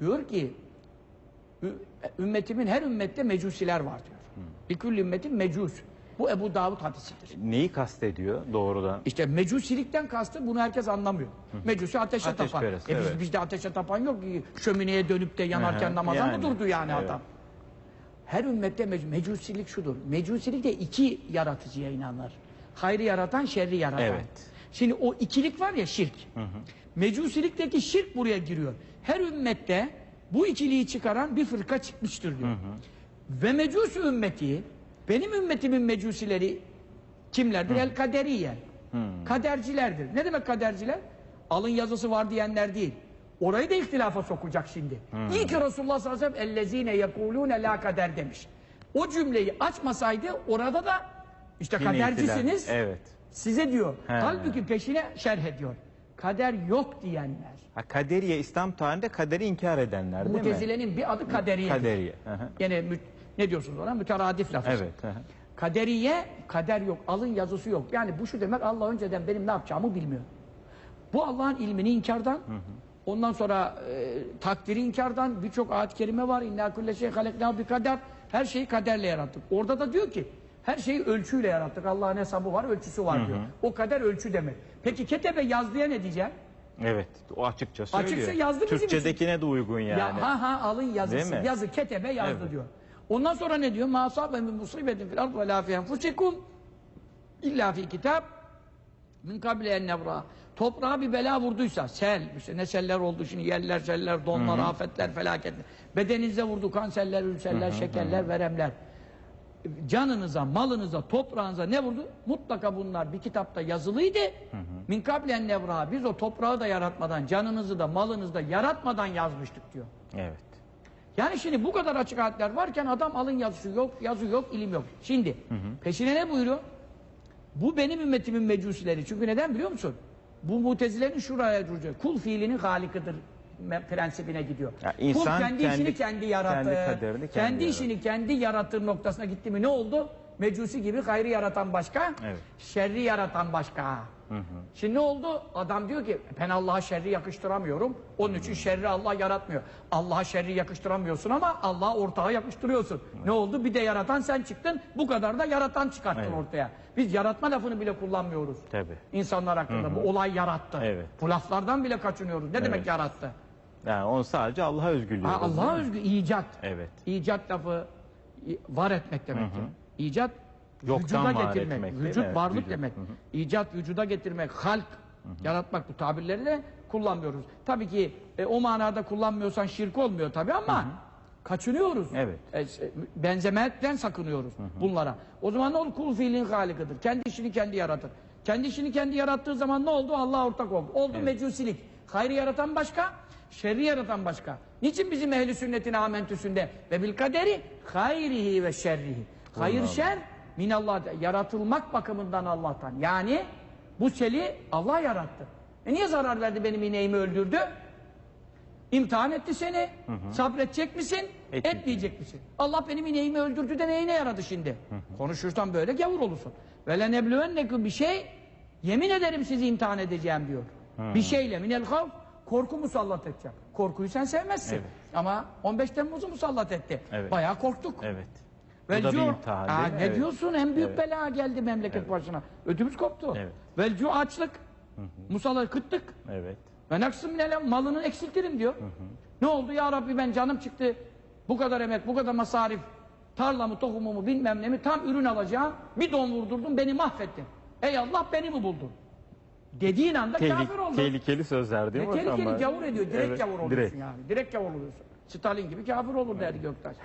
Diyor ki ümmetimin her ümmette mecusiler var diyor. Bir ümmetin mecus. Bu Ebu Davud hadisidir. Neyi kastediyor doğrudan? İşte mecusilikten kastı bunu herkes anlamıyor. Mecusi ateşe tapan. Ateşperest, E biz, evet. bizde ateşe tapan yok ki şömineye dönüp de yanarken Hı hı, namaza mı yani, durdu yani evet. adam? Her ümmette mec- mecusilik şudur. Mecusilik de iki yaratıcıya inanır. Hayrı yaratan, şerri yaratan. Evet. Şimdi o ikilik var ya şirk. Mecusilikteki şirk buraya giriyor. Her ümmette bu ikiliği çıkaran bir fırka çıkmıştır diyor. Ve mecusi ümmeti, benim ümmetimin mecusileri kimlerdir? El kaderiye. Kadercilerdir. Ne demek kaderciler? Alın yazısı var diyenler değil. Orayı da ihtilafa sokacak şimdi. İyi ki Resulullah sallallahu aleyhi ve sellem ellezine yekulune la kader demiş. O cümleyi açmasaydı orada da işte Yine kadercisiniz. ihtilaf. Evet. Size diyor. He. Halbuki peşine şerh ediyor. Kader yok diyenler. Ha, kaderiye İslam tarihinde kaderi inkar edenler değil mi? Mutezile'nin bir adı kaderiye. Kaderiye. Mü- ne diyorsunuz ona? Müteradif lafı. Evet. hı hı. Kaderiye, kader yok, alın yazısı yok. Yani bu şu demek Allah önceden benim ne yapacağımı bilmiyor. Bu Allah'ın ilmini inkardan, ondan sonra e, takdiri inkardan birçok ayet-i kerime var. İnna kulle şey halekna bir kader. Her şeyi kaderle yarattık. Orada da diyor ki her şeyi ölçüyle yarattık. Allah'ın hesabı var, ölçüsü var diyor. O kader ölçü demek. Peki ketebe yazdıya ne diyeceğim? Evet. O açıkça söylüyor. Açıkça yazdı bizim. Türkçedekine de uygun yani. Ya ha ha alın yazısı. Yazı ketebe yazdı Evet. diyor. Ondan sonra ne diyor? Ma asabe min musibetin fil ardı ve la fi enfusikum illa fi kitap min kable en nevra. Toprağa bir bela vurduysa sel, işte ne seller oldu şimdi yeller, seller, donlar, afetler, felaketler. Bedeninize vurdu kanserler, ülserler, şekerler, veremler. Canınıza, malınıza, toprağınıza ne vurdu? Mutlaka bunlar bir kitapta yazılıydı. Min kablen nevra. Biz o toprağı da yaratmadan, canınızı da, malınızı da yaratmadan yazmıştık diyor. Evet. Yani şimdi bu kadar açık ayetler varken adam alın yazısı yok, yazı yok, ilim yok. Şimdi peşine ne buyuruyor? Bu benim ümmetimin mecusileri. Çünkü neden biliyor musun? Bu mutezilerin şuraya rucu. Kul fiilinin halikidir prensibine gidiyor. Ya insan Kul kendi, kendi- işini kendi yaratır. kendi kaderini kendi kendi yaratır. işini kendi yaratır noktasına gitti mi ne oldu? Mecusi gibi hayrı yaratan başka, Evet. şerri yaratan başka. Şimdi ne oldu? Adam diyor ki ben Allah'a şerri yakıştıramıyorum. Onun için şerri Allah yaratmıyor. Allah'a şerri yakıştıramıyorsun ama Allah'a ortağı yakıştırıyorsun. Ne oldu? Bir de yaratan sen çıktın. Bu kadar da yaratan çıkarttın Evet. ortaya. Biz yaratma lafını bile kullanmıyoruz. Tabii. İnsanlar hakkında bu olay yarattı. Evet. Bu laflardan bile kaçınıyoruz. Ne demek yarattı? Yani onu sadece Allah'a özgü Ha, diyoruz, Allah'a özgü icat. Evet. İcat lafı var etmek demektir. İcat Yoktan vücuda getirmek. etmek, vücut mi? varlık Vücut. demek. İcat vücuda getirmek, halk yaratmak bu tabirleri de kullanmıyoruz. Tabii ki e, o manada kullanmıyorsan şirk olmuyor tabii ama kaçınıyoruz. Evet. E, e, benzemekten sakınıyoruz bunlara. O zaman ne olur? Kul fiilin halikıdır. Kendi işini kendi yaratır. Kendi işini kendi yarattığı zaman ne oldu? Allah ortak oldu. Oldu mecusilik. Hayrı yaratan başka, şerri yaratan başka. Niçin bizim ehli sünnetin amentüsünde ve bil kaderi hayrihi ve şerrihi. Hayır şer minallah yaratılmak bakımından Allah'tan. Yani bu seli Allah yarattı. E niye zarar verdi benim ineğimi öldürdü? İmtihan etti seni. Sabredecek misin? Etmeyecek. Etmeyecek misin? Allah benim ineğimi öldürdü de neyine yaradı şimdi? Konuşursan böyle gavur olursun. Ve lenebluvennekum bir şey yemin ederim sizi imtihan edeceğim diyor. Bir şeyle minel havf korku musallat edeceğim. Korkuyu sen sevmezsin. Evet. Ama 15 Temmuz'u musallat etti. Evet. Bayağı korktuk. Evet. Vel Bu da bir cu- imtihan Aa? Ne Evet. diyorsun? En büyük Evet. bela geldi memleket başına. Ödümüz koptu. Evet. Vel cu açlık. Musallat kıtlık. Evet. Ben aksım neler malını eksiltirim diyor. Ne oldu ya Rabbi ben canım çıktı. Bu kadar emek, bu kadar masarif. Tarlamı, tohumumu, bilmem ne mi tam ürün alacağım. Bir don vurdurdun beni mahvettin. Ey Allah beni mi buldun? Dediğin anda Tehlik- kafir oldun. tehlikeli sözler değil Ne mi? tehlikeli gavur ediyor. Direkt Evet, gavur oluyorsun direkt. yani. Direkt gavur oluyorsun. Stalin gibi kafir olur derdi Göktaş.